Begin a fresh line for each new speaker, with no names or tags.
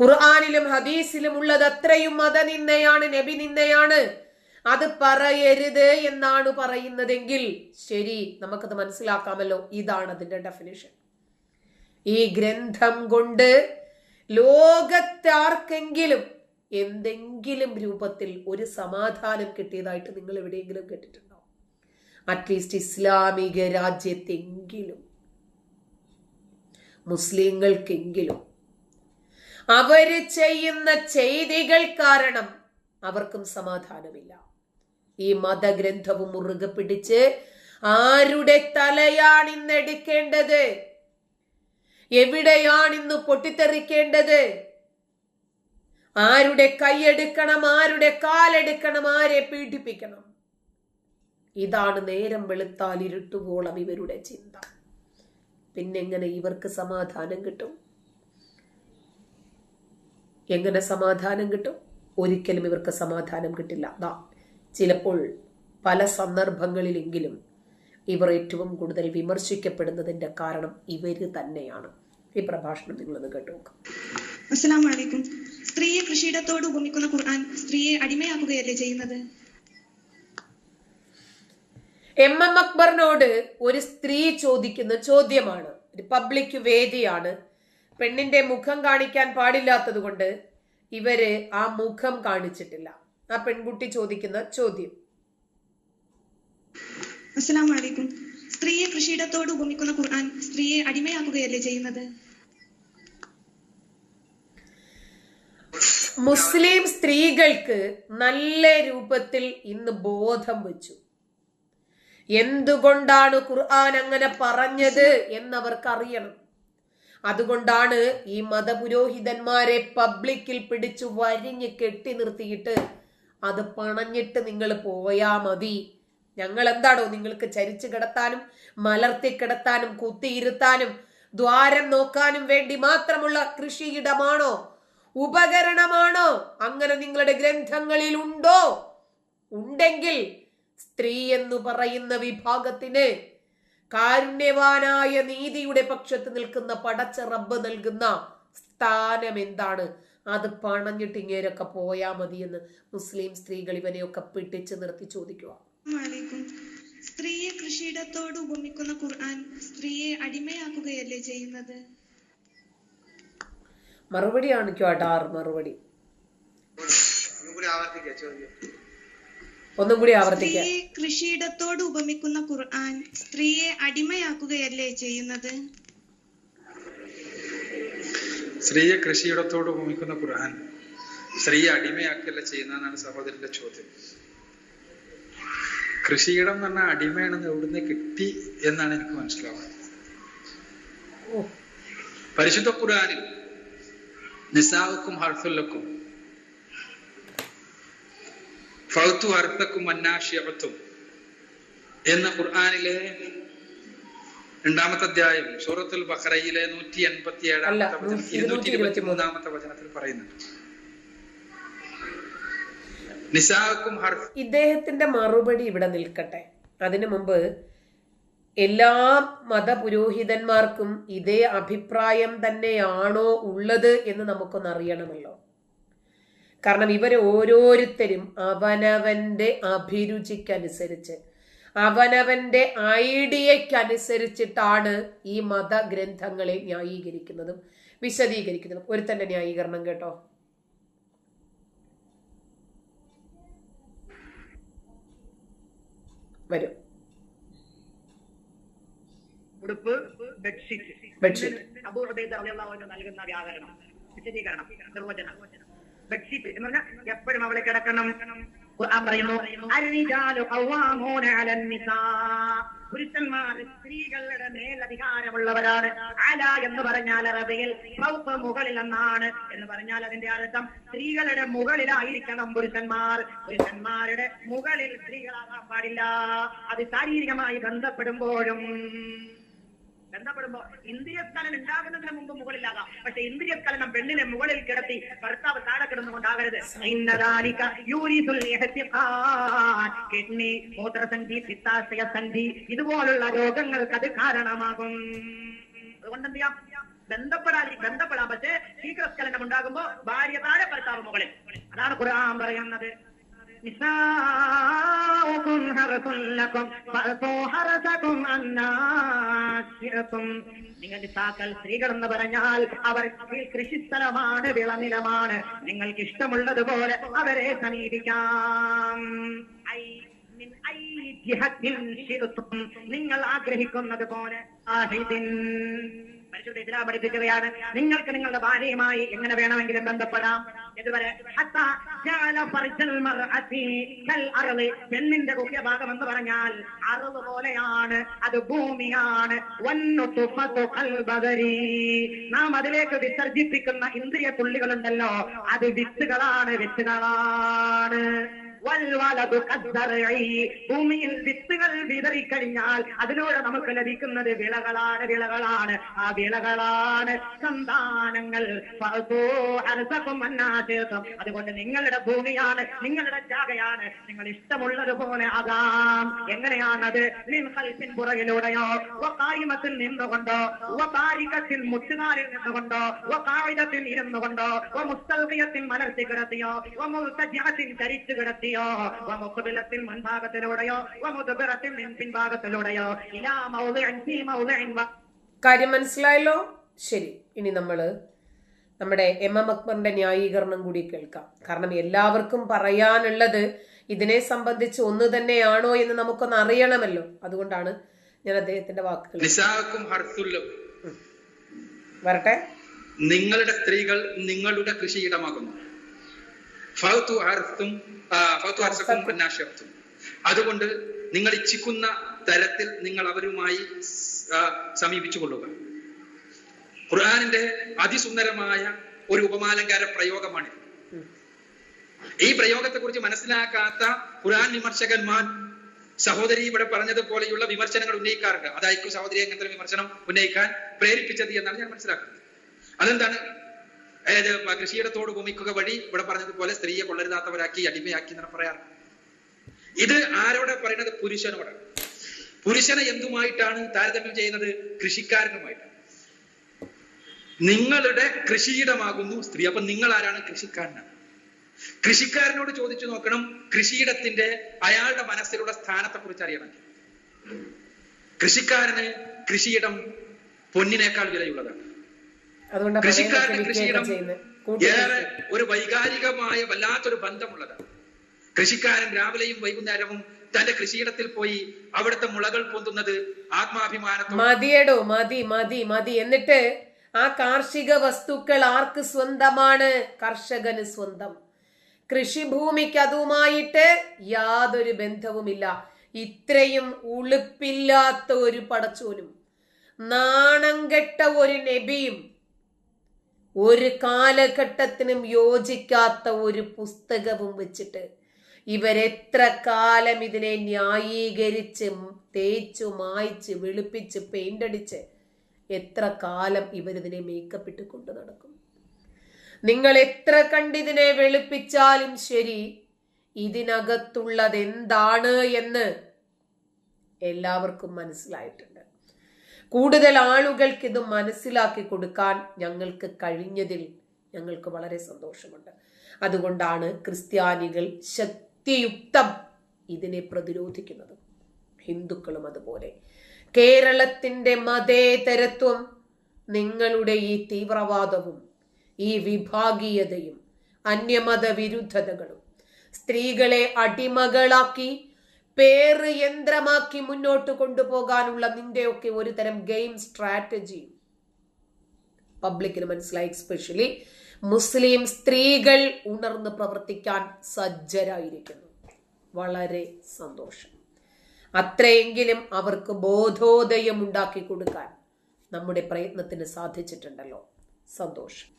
ഖുർആാനിലും ഹദീസിലും ഉള്ളത് അത്രയും മതനിന്ദയാണ് നബി നിന്ദയാണ് അത് പറയരുത് എന്നാണ് പറയുന്നതെങ്കിൽ ശരി നമുക്കത് മനസ്സിലാക്കാമല്ലോ. ഇതാണ് അതിന്റെ ഡെഫിനിഷൻ ഈ ഗ്രന്ഥം കൊണ്ട് ലോകത്താർക്കെങ്കിലും എന്തെങ്കിലും രൂപത്തിൽ ഒരു സമാധാനം കിട്ടിയതായിട്ട് നിങ്ങൾ എവിടെയെങ്കിലും കേട്ടിട്ടുണ്ടോ? അറ്റ്ലീസ്റ്റ് ഇസ്ലാമിക രാജ്യത്തെങ്കിലും മുസ്ലിങ്ങൾക്കെങ്കിലും. അവർ ചെയ്യുന്ന ചെയ്തികൾ കാരണം അവർക്കും സമാധാനമില്ല. ഈ മതഗ്രന്ഥവും മുറുകെ പിടിച്ച് ആരുടെ തലയാണ് ഇന്ന് എടുക്കേണ്ടത്? എവിടെയാണ് ഇന്ന് പൊട്ടിത്തെറിക്കേണ്ടത്? ആരുടെ കൈയെടുക്കണം ആരുടെ കാലെടുക്കണം ആരെ പീഡിപ്പിക്കണം? ഇതാണ് നേരം വെളുത്താൽ ഇരുട്ടുവോളം ഇവരുടെ ചിന്ത. പിന്നെങ്ങനെ ഇവർക്ക് സമാധാനം കിട്ടും? എങ്ങനെ സമാധാനം കിട്ടും? ഒരിക്കലും ഇവർക്ക് സമാധാനം കിട്ടില്ല. ദാ ചിലപ്പോൾ പല സന്ദർഭങ്ങളിലെങ്കിലും ഇവർ ഏറ്റവും കൂടുതൽ വിമർശിക്കപ്പെടുന്നതിന്റെ കാരണം ഇവർ തന്നെയാണ്. ഈ പ്രഭാഷണം നിങ്ങളൊന്ന് കേട്ടു
അലൈക്കും സ്ത്രീയെ കൃഷിയിടത്തോട് ഉപമിക്കുന്ന ഖുർആൻ സ്ത്രീയെ അടിമയാക്കുകയല്ലേ ചെയ്യുന്നത്?
എം എം അക്ബറിനോട് ഒരു സ്ത്രീ ചോദിക്കുന്ന ചോദ്യമാണ്. ഒരു പബ്ലിക് വേദിയാണ് പെണ്ണിന്റെ മുഖം കാണിക്കാൻ പാടില്ലാത്തത് കൊണ്ട് ഇവർ ആ മുഖം കാണിച്ചിട്ടില്ല. ആ പെൺകുട്ടി ചോദിക്കുന്ന ചോദ്യം.
അലൈക്കും സ്ത്രീയെ കൃഷിയിടത്തോട് ഉപമിക്കുന്ന ഖുർആൻ സ്ത്രീയെ അടിമയാക്കുകയല്ലേ ചെയ്യുന്നത്?
മുസ്ലിം സ്ത്രീകൾക്ക് നല്ല രൂപത്തിൽ ഇന്ന് ബോധം വെച്ചു. എന്തുകൊണ്ടാണ് ഖുർആൻ അങ്ങനെ പറഞ്ഞത് എന്നവർക്ക് അറിയണം അതുകൊണ്ടാണ് ഈ മതപുരോഹിതന്മാരെ പബ്ലിക്കിൽ പിടിച്ചു വരിഞ്ഞ് കെട്ടി നിർത്തിയിട്ട് അത് പണഞ്ഞിട്ട് നിങ്ങൾ പോയാ മതി. ഞങ്ങൾ എന്താണോ നിങ്ങൾക്ക് ചരിച്ചു കിടത്താനും മലർത്തി കിടത്താനും കുത്തിയിരുത്താനും ദ്വാരം നോക്കാനും വേണ്ടി മാത്രമുള്ള കൃഷിയിടമാണോ? ഉപകരണമാണോ? അങ്ങനെ നിങ്ങളുടെ ഗ്രന്ഥങ്ങളിൽ ഉണ്ടോ? ഉണ്ടെങ്കിൽ സ്ത്രീ എന്ന് പറയുന്ന വിഭാഗത്തിന് കാരുണ്യവാനായ നീതിയുടെ പക്ഷത്ത് നിൽക്കുന്ന പടച്ച റബ്ബ് നൽകുന്ന സ്ഥാനം എന്താണ്? അത് പണഞ്ഞിട്ട് ഇങ്ങേരൊക്കെ പോയാ മതി എന്ന് മുസ്ലിം സ്ത്രീകൾ ഇവനെയൊക്കെ പിടിച്ചു നിർത്തി ചോദിക്കുക
അലൈക്കും. സ്ത്രീയെ കൃഷിയിടത്തോട് ഉപമിക്കുന്ന ഖുർആൻ സ്ത്രീയെ അടിമയാക്കുകയല്ലേ ചെയ്യുന്നത്?
മറുപടിയാണ് അടാർ മറുപടി.
ആവർത്തിക്കാം ചോദ്യം.
ഒന്നും കൂടി ആവർത്തിക്കാം
കൃഷിയിടത്തോട് ഉപമിക്കുന്ന ഖുർആൻ സ്ത്രീയെ അടിമയാക്കുകയല്ലേ ചെയ്യുന്നത്?
സ്ത്രീയെ കൃഷിയിടത്തോട് ഉപമിക്കുന്ന ഖുർആൻ സ്ത്രീയെ അടിമയാക്കല്ല ചെയ്യുന്നതെന്നാണ് സഹോദരന്റെ ചോദ്യം. കൃഷിയിടം എന്ന് പറഞ്ഞാൽ അടിമയാണെന്ന് എവിടുന്ന് കിട്ടി എന്നാണ് എനിക്ക് മനസ്സിലാവുന്നത്. പരിശുദ്ധ ഖുർആാനിൽ നിസാവുക്കും ഹർഫുല്ലക്കും ഫൗത്തു എന്ന ഖുർആാനിലെ രണ്ടാമത്തെ അധ്യായം സൂറത്തുൽ ബഹ്റയിലെ നൂറ്റി എൺപത്തി ഏഴാമത്തെ വചനം ഇരുന്നൂറ്റി ഇരുപത്തി മൂന്നാമത്തെ വചനത്തിൽ പറയുന്നുണ്ട് നിസാക്കും
ഇദ്ദേഹത്തിന്റെ മറുപടി ഇവിടെ നിൽക്കട്ടെ. അതിനു മുമ്പ് എല്ലാ മതപുരോഹിതന്മാർക്കും ഇതേ അഭിപ്രായം തന്നെയാണോ ഉള്ളത് എന്ന് നമുക്കൊന്ന് അറിയണമല്ലോ. കാരണം ഇവർ ഓരോരുത്തരും അവനവന്റെ അഭിരുചിക്കനുസരിച്ച് അവനവന്റെ ഐഡിയക്കനുസരിച്ചിട്ടാണ് ഈ മതഗ്രന്ഥങ്ങളെ ന്യായീകരിക്കുന്നതും വിശദീകരിക്കുന്നതും. ഒരു തന്നെ ന്യായീകരണം കേട്ടോ. വരും.
ഉടുപ്പ് ബെഡ്ഷീറ്റ്.
ബെഡ്ഷീറ്റ്.
നൽകുന്ന വ്യാകരണം വിശദീകരണം നിർവചനം. ബെഡ്ഷീറ്റ് എന്ന് പറഞ്ഞാൽ എപ്പോഴും അവളെ കിടക്കണം. ഖുർആൻ പറയുന്നു "അർരിജാലു ഖവാമൂന അലൻ നിസാ." പുരുഷന്മാർ സ്ത്രീകളുടെ മേൽ അധികാരമുള്ളവരാണ് അല എന്ന് പറഞ്ഞാൽ അറബിയിൽ ഫൗഖ് മുകളിൽ എന്നാണ് എന്ന് പറഞ്ഞാൽ അതിന്റെ അർത്ഥം സ്ത്രീകളുടെ മുകളിലായിരിക്കണം പുരുഷന്മാർ. പുരുഷന്മാരുടെ മുകളിൽ സ്ത്രീകളാകാൻ പാടില്ല. അത് ശാരീരികമായി ബന്ധപ്പെടുമ്പോഴും ബന്ധപ്പെടുമ്പോ ഇന്ദ്രിയസ്ഖലനം ഉണ്ടാകുന്നതിന് മുമ്പ് മുകളിലാകാം. പക്ഷെ ഇന്ദ്രിയസ്ഖലനം പെണ്ണിനെ മുകളിൽ കിടത്തി ഭർത്താവ് താഴെ കിടന്നുകൊണ്ടാകരുത്. കിഡ്നി മൂത്രസന്ധി പിത്താശയ സന്ധി ഇതുപോലുള്ള രോഗങ്ങൾക്ക് അത് കാരണമാകും. അതുകൊണ്ട് എന്ത് ചെയ്യാം? ബന്ധപ്പെടാൻ ബന്ധപ്പെടാം പക്ഷേ ശീഘ്രസ്ഖലനം ഉണ്ടാകുമ്പോ ഭാര്യ താഴെ ഭർത്താവ് മുകളിൽ. അതാണ് ഖുർആൻ പറയുന്നത്. നിസാഉകും حرث لكم فأتوا حرثكم അന്നാ شئتم നിങ്ങൾ നിസാക്കൾ സ്ത്രീകൾ എന്ന് പറഞ്ഞാൽ അവർ കൃഷിസ്ഥലമാണ് വിളനിലമാണ്. നിങ്ങൾക്ക് ഇഷ്ടമുള്ളതുപോലെ അവരെ സമീപിക്കാം. നിങ്ങൾ ആഗ്രഹിക്കുന്നത് പോലെ പരിശുദ്ധ പഠിപ്പിക്കുകയാണ്. നിങ്ങൾക്ക് നിങ്ങളുടെ ഭാര്യയുമായി എങ്ങനെ വേണമെങ്കിലും ബന്ധപ്പെടാം? ഇതുവരെ പെണ്ണിന്റെ ഗുഹ്യഭാഗം എന്ന് പറഞ്ഞാൽ അറിവ് പോലെയാണ് അത് ഭൂമിയാണ്. നാം അതിലേക്ക് വിസർജിപ്പിക്കുന്ന ഇന്ദ്രിയ തുള്ളികളുണ്ടല്ലോ അത് വിത്തുകളാണ് വിത്തുകളാണ്. ഭൂമിയിൽ വിത്തുകൾ വിതറിക്കഴിഞ്ഞാൽ അതിലൂടെ നമുക്ക് ലഭിക്കുന്നത് വിളകളാണ് വിളകളാണ്. ആ വിളകളാണ് സന്താനങ്ങൾ. അതുകൊണ്ട് നിങ്ങളുടെ ഭൂമിയാണ് നിങ്ങളുടെ ജാഗയാണ്. നിങ്ങൾ ഇഷ്ടമുള്ളതുപോലെ ആകാം. എങ്ങനെയാണത്? മിൻ ഖൽഫിൻ പുറകിലൂടെയോ? വഖായിമത്തിൽ നിന്നുകൊണ്ടോ? താരികത്തിൽ മുട്ടുകാലിൽ നിന്നുകൊണ്ടോ? വഖായിദത്തിൽ ഇരുന്നുകൊണ്ടോ? വമുസ്തൽഖിയത്തിൽ മലർത്തി കിടത്തിയോ? വമുൽത്തജിഅത്തിൽ ധരിച്ചു കിടത്തിയോ വമുഖബിലത്തിൽ മുൻഭാഗത്തിലൂടെയോ? വമുദ്ബിറത്തിൽ മിൻ പിൻഭാഗത്തിലൂടെയോ? ഇലാ മൗദിഇൻ ഫീ
കാര്യം മനസ്സിലായല്ലോ? ശരി ഇനി നമ്മൾ നമ്മുടെ എം എം അക്ബറിന്റെ ന്യായീകരണം കൂടി കേൾക്കാം. കാരണം എല്ലാവർക്കും പറയാനുള്ളത് ഇതിനെ സംബന്ധിച്ച് ഒന്ന് തന്നെയാണോ എന്ന് നമുക്കൊന്ന് അറിയണമല്ലോ. അതുകൊണ്ടാണ് ഞാൻ അദ്ദേഹത്തിന്റെ വാക്കുകൾ
നിസാക്കും ഹർസുല്ലും.
വരട്ടെ.
നിങ്ങളുടെ സ്ത്രീകൾ നിങ്ങളുടെ കൃഷിയിടമാകുന്നു ഫൗത്തു ഫൗത്തു അതുകൊണ്ട് നിങ്ങൾ ഇച്ഛിക്കുന്ന തരത്തിൽ നിങ്ങൾ അവരുമായി സമീപിച്ചു കൊള്ളുക ഖുർആാനിന്റെ അതിസുന്ദരമായ ഒരു ഉപമാലങ്കാര പ്രയോഗമാണ് ഈ പ്രയോഗത്തെ കുറിച്ച് മനസ്സിലാക്കാത്ത ഖുർആൻ വിമർശകന്മാർ സഹോദരി ഇവിടെ പറഞ്ഞതുപോലെയുള്ള വിമർശനങ്ങൾ ഉന്നയിക്കാറുണ്ട്. അതായിരിക്കും സഹോദരി അങ്ങനത്തെ വിമർശനം ഉന്നയിക്കാൻ പ്രേരിപ്പിച്ചത് എന്നാണ് ഞാൻ മനസ്സിലാക്കുന്നത്. അതെന്താണ്? അതായത് കൃഷിയിടത്തോട് ഭൂമിക്കുക വഴി ഇവിടെ പറഞ്ഞതുപോലെ സ്ത്രീയെ കൊള്ളരുതാത്തവരാക്കി അടിമയാക്കി എന്നാണ് പറയാറ്. ഇത് ആരോടെ പറയുന്നത് പുരുഷനോടാണ്. പുരുഷനെ എന്തുമായിട്ടാണ് താരതമ്യം ചെയ്യുന്നത്? കൃഷിക്കാരനുമായിട്ടാണ്. നിങ്ങളുടെ കൃഷിയിടമാകുന്നു സ്ത്രീ. അപ്പൊ നിങ്ങൾ ആരാണ് കൃഷിക്കാരനാണ്? കൃഷിക്കാരനോട് ചോദിച്ചു നോക്കണം. കൃഷിയിടത്തിന്റെ അയാളുടെ മനസ്സിലുള്ള സ്ഥാനത്തെ കുറിച്ച് അറിയണമെങ്കിൽ. കൃഷിക്കാരന് കൃഷിയിടം പൊന്നിനേക്കാൾ വിലയുള്ളതാണ്. കൃഷിക്കാരന് കൃഷിയിടം ഏറെ ഒരു വൈകാരികമായ വല്ലാത്തൊരു ബന്ധമുള്ളതാണ് കൃഷിക്കാരൻ രാവിലെയും വൈകുന്നേരവും തന്റെ കൃഷിയിടത്തിൽ പോയി അവിടുത്തെ മുളകൾ പൊന്തുന്നത് ആത്മാഭിമാനത്തോടെ.
മതിയടോ മതി മതി മതി. എന്നിട്ട് ആ കാർഷിക വസ്തുക്കൾ ആർക്ക് സ്വന്തമാണ്? കർഷകന് സ്വന്തം. കൃഷിഭൂമിക്ക് അതുമായിട്ട് യാതൊരു ബന്ധവുമില്ല. ഇത്രയും ഉളുപ്പില്ലാത്ത ഒരു പടച്ചോനും നാണം കെട്ട ഒരു നബിയും ഒരു കാലഘട്ടത്തിനും യോജിക്കാത്ത ഒരു പുസ്തകവും വെച്ചിട്ട് ഇവരെത്ര കാലം ഇതിനെ ന്യായീകരിച്ച് തേച്ചു മായ്ച്ച് വെളുപ്പിച്ച് പെയിന്റ് അടിച്ച് എത്ര കാലം ഇവരിതിനെ മേക്കപ്പ് ഇട്ട് കൊണ്ടു നടക്കും. നിങ്ങൾ എത്ര കണ്ടിതിനെ വെളുപ്പിച്ചാലും ശരി ഇതിനകത്തുള്ളത് എന്താണ് എന്ന് എല്ലാവർക്കും മനസ്സിലായിട്ടുണ്ട്. കൂടുതൽ ആളുകൾക്ക് ഇത് മനസ്സിലാക്കി കൊടുക്കാൻ ഞങ്ങൾക്ക് കഴിഞ്ഞതിൽ ഞങ്ങൾക്ക് വളരെ സന്തോഷമുണ്ട്. അതുകൊണ്ടാണ് ക്രിസ്ത്യാനികൾ ശക്തിയുക്തം ഇതിനെ പ്രതിരോധിക്കുന്നത് ഹിന്ദുക്കളും അതുപോലെ. കേരളത്തിന്റെ മതേതരത്വം നിങ്ങളുടെ ഈ തീവ്രവാദവും ഈ വിഭാഗീയതയും അന്യമത വിരുദ്ധതകളും സ്ത്രീകളെ അടിമകളാക്കി പേര് യന്ത്രമാക്കി മുന്നോട്ട് കൊണ്ടുപോകാനുള്ള നിന്റെയൊക്കെ ഒരു തരം ഗെയിം സ്ട്രാറ്റജി. പബ്ലിക്കിന് മനസ്സിലായി എസ്പെഷ്യലി മുസ്ലിം സ്ത്രീകൾ ഉണർന്ന് പ്രവർത്തിക്കാൻ സജ്ജരായിരിക്കുന്നു. വളരെ സന്തോഷം. അത്രയെങ്കിലും അവർക്ക് ബോധോദയം ഉണ്ടാക്കി കൊടുക്കാൻ നമ്മുടെ പ്രയത്നത്തിന് സാധിച്ചിട്ടുണ്ടല്ലോ. സന്തോഷം.